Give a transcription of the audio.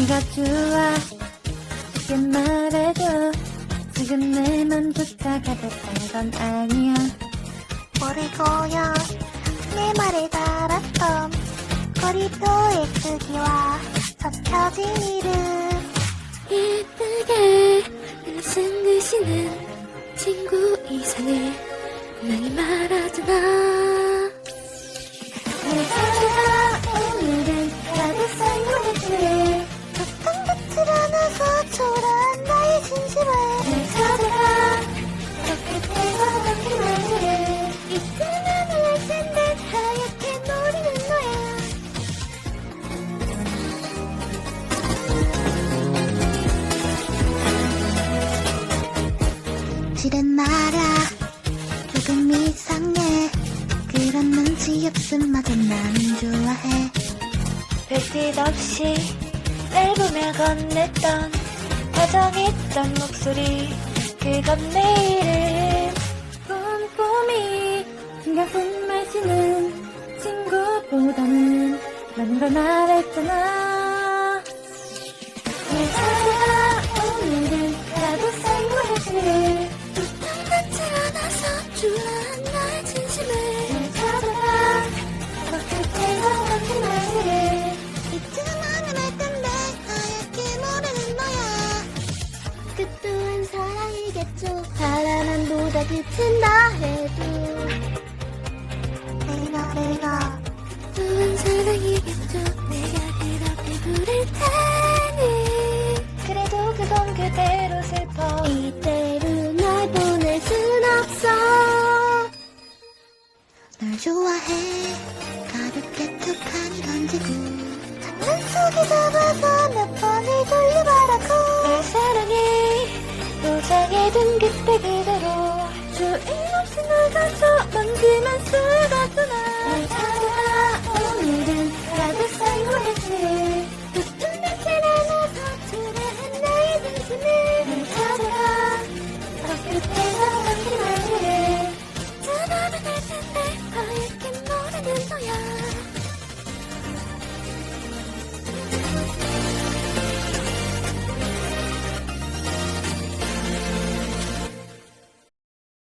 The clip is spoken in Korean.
네가 좋아. 쉽게 말해도 지금 내 맘조차 가득한 건 아니야. 모르고요 내 말에 달았던 거리도의 크기와 섞여진 이름. 예쁘게 웃은 글씨는 친구 이상해 분명히 말하잖아 실은 말야 조금 이상해. 그런 눈치 없음마저 난 좋아해. 별짓 없이 날 보며 건넸던 다정했던 목소리. 그건 내 이름 꼼꼼히 쓴 말씨는 친구보다는 걸 말했잖아 사랑이겠죠 사랑한보다 그친다 해도 내가 내가 또한 사랑이겠죠. 내가 그렇게 부를 테니. 그래도 그건 그대로 슬퍼. 이대로 날 보낼 순 없어. 널 좋아해. 가볍게 툭하니 던지고 장난 속에 잡아서 몇 번을 돌려말하고. 널 사랑해 도장에 든